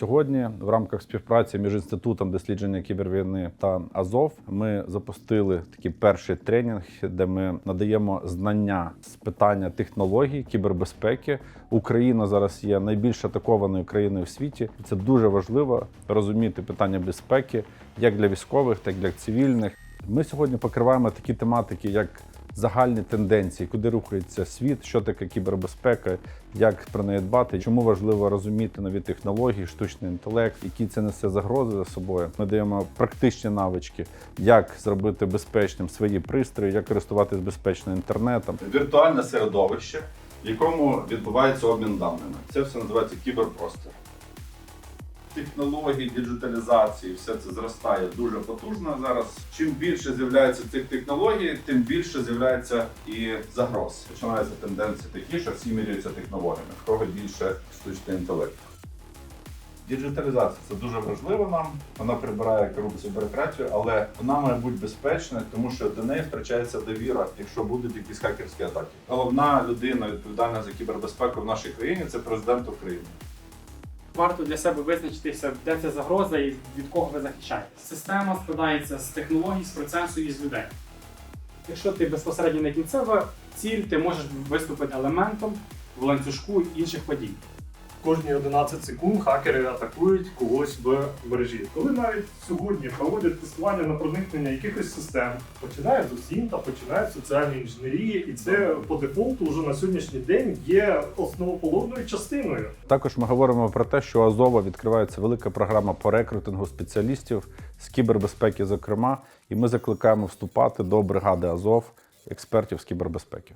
Сьогодні, в рамках співпраці між інститутом дослідження кібервійни та Азов, ми запустили такий перший тренінг, де ми надаємо знання з питання технологій кібербезпеки. Україна зараз є найбільш атакованою країною в світі. Це дуже важливо розуміти питання безпеки як для військових, так і для цивільних. Ми сьогодні покриваємо такі тематики, як загальні тенденції, куди рухається світ, що таке кібербезпека, як про неї дбати, чому важливо розуміти нові технології, штучний інтелект, які це несе загрози за собою. Ми даємо практичні навички, як зробити безпечним свої пристрої, як користуватись безпечно інтернетом. Віртуальне середовище, в якому відбувається обмін даними. Це все називається кіберпростір. Технології, діджиталізації, все це зростає дуже потужно зараз. Чим більше з'являється цих технологій, тим більше з'являється і загроз. Починаються тенденції такі, що всі міряються технологіями, в кого більше штучний інтелект. Діджиталізація це дуже важливо нам. Вона прибирає корупцію бюрократію, але вона має бути безпечною, тому що до неї втрачається довіра, якщо будуть якісь хакерські атаки. Головна людина відповідальна за кібербезпеку в нашій країні це президент України. Варто для себе визначитися, де ця загроза і від кого ви захищаєтесь. Система складається з технологій, з процесу і з людей. Якщо ти безпосередньо не кінцева ціль, ти можеш виступити елементом в ланцюжку інших подій. Кожні 11 секунд хакери атакують когось в мережі. Коли навіть сьогодні проводять тестування на проникнення якихось систем, починає з усім та починає з соціальної інженерії, і це по дефолту вже на сьогоднішній день є основоположною частиною. Також ми говоримо про те, що Азова відкривається велика програма по рекрутингу спеціалістів з кібербезпеки, зокрема, і ми закликаємо вступати до бригади Азов експертів з кібербезпеки.